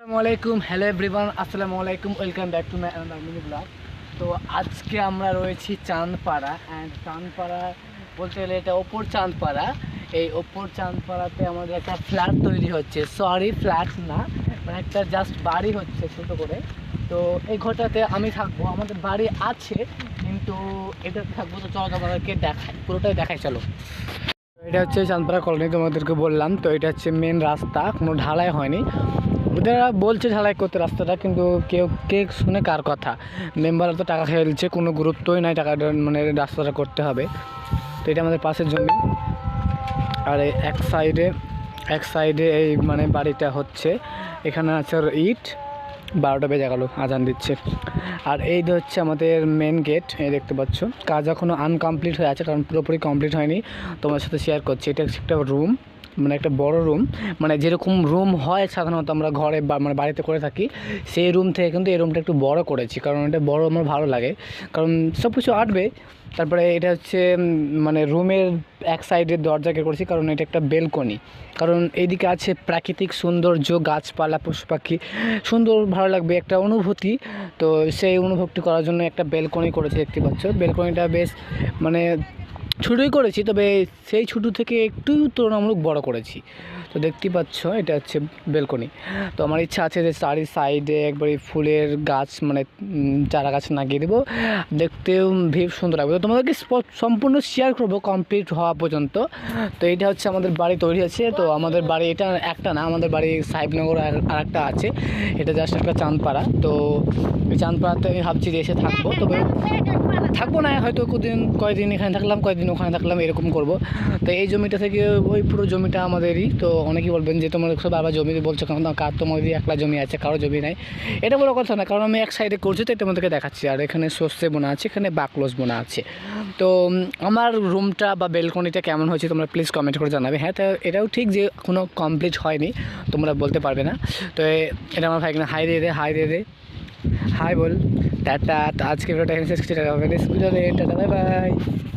আসসালামু আলাইকুম। Hello everyone আসসালামু আলাইকুম। Welcome back to my mini blog তো আজকে আমরা রয়েছি চাঁদপাড়া অ্যান্ড চাঁদপাড়া বলতে গেলে এটা ওপর চাঁদপাড়া। এই ওপর চাঁদপাড়াতে আমাদের একটা ফ্ল্যাট তৈরি হচ্ছে। সরি ফ্ল্যাট না মানে একটা জাস্ট বাড়ি হচ্ছে ছোটো করে। তো এই ঘরটাতে আমি থাকব, আমাদের বাড়ি আছে, কিন্তু এটা থাকব তো চলো তোমাদেরকে দেখাই, পুরোটাই দেখাই, চলো। এটা হচ্ছে চাঁদপাড়া কলোনি তোমাদেরকে বললাম। তো এটা হচ্ছে মেন রাস্তা, কোনো ঢালাই হয়নি। ওদের বলছে ঢালাই করতে রাস্তাটা, কিন্তু কেউ, কে শুনে কার কথা? মেম্বার তো টাকা খেলছে কোনো গুরুত্বই নাই টাকা মানে রাস্তাটা করতে হবে। তো এটা আমাদের পাশের জমি। আর এক সাইডে এক সাইডে এই মানে বাড়িটা হচ্ছে। এখানে আছে ইট। বারোটা বেজে গেল, আজান দিচ্ছে। আর এই হচ্ছে আমাদের মেন গেট এই দেখতে পাচ্ছ। কাজ এখনও আনকমপ্লিট হয়ে আছে, কারণ পুরোপুরি কমপ্লিট হয়নি। তোমার সাথে শেয়ার করছি। এটা একটা রুম মানে একটা বড় রুম মানে যেরকম রুম হয় সাধারণত আমরা ঘরে বা মানে বাড়িতে করে থাকি, সেই রুম থেকে কিন্তু এই রুমটা একটু বড় করেছি, কারণ এটা বড় আমার ভালো লাগে। কারণ সব কিছু আটবে, তারপরে এটা হচ্ছে মানে রুমের এক সাইডের দরজাকে করেছি, কারণ এটা একটা বেলকনি কারণ এইদিকে আছে প্রাকৃতিক সৌন্দর্য, গাছপালা, পশু পাখি, সুন্দর, ভালো লাগবে একটা অনুভূতি। তো সেই অনুভবটি করার জন্য একটা বেলকনি করেছি, দেখতে পাচ্ছ। বেলকনিটা বেশ মানে ছোটোই করেছি, তবে সেই ছোটো থেকে একটু তুলনামূলক বড় করেছি। তো দেখতেই পাচ্ছ, এটা হচ্ছে বেলকনি। তো আমার ইচ্ছা আছে যে চারি সাইডে একবারে ফুলের গাছ মানে চারা গাছ লাগিয়ে দেবো। দেখতেও ভীষণ সুন্দর লাগবে। তো তোমাদেরকে সম্পূর্ণ শেয়ার করব কমপ্লিট হওয়া পর্যন্ত। তো এটা হচ্ছে আমাদের বাড়ি তৈরি আছে তো আমাদের বাড়ি এটা একটা না, আমাদের বাড়ি সাহেবনগর আর একটা আছে। এটা জাস্ট একটা চাঁদপাড়া। তো এই চাঁদপাড়াতে আমি ভাবছি যে এসে থাকব। তবে থাকব না, হয়তো কদিন কয়েকদিন এখানে থাকলাম কয়েকদিন ওখানে থাকলাম, এরকম করব। তো এই জমিটা থেকে ওই পুরো জমিটা আমাদেরই। তো অনেকেই বলবেন যে, তোমার সব বাবা জমি বলছো কারণ কার তোমাদের একলা জমি আছে, কারও জমি নাই। এটা বড় কথা না, কারণ আমি এক সাইডে করছি, তো তোমাদেরকে দেখাচ্ছি। আর এখানে সর্ষে বোনা আছে, এখানে বাকলস বোনা আছে। তো আমার রুমটা বা বেলকনিটা কেমন হয়েছে তোমরা প্লিজ কমেন্ট করে জানাবে। হ্যাঁ তো এটাও ঠিক যে কোনো কমপ্লিট হয়নি, তোমরা বলতে পারবে না। তো এটা আমার ভাই হাই দিয়ে দে হাই দিয়ে দে হাই বল। টাটা আজকে ভিডিওটা এখানে শেষ বাই বাই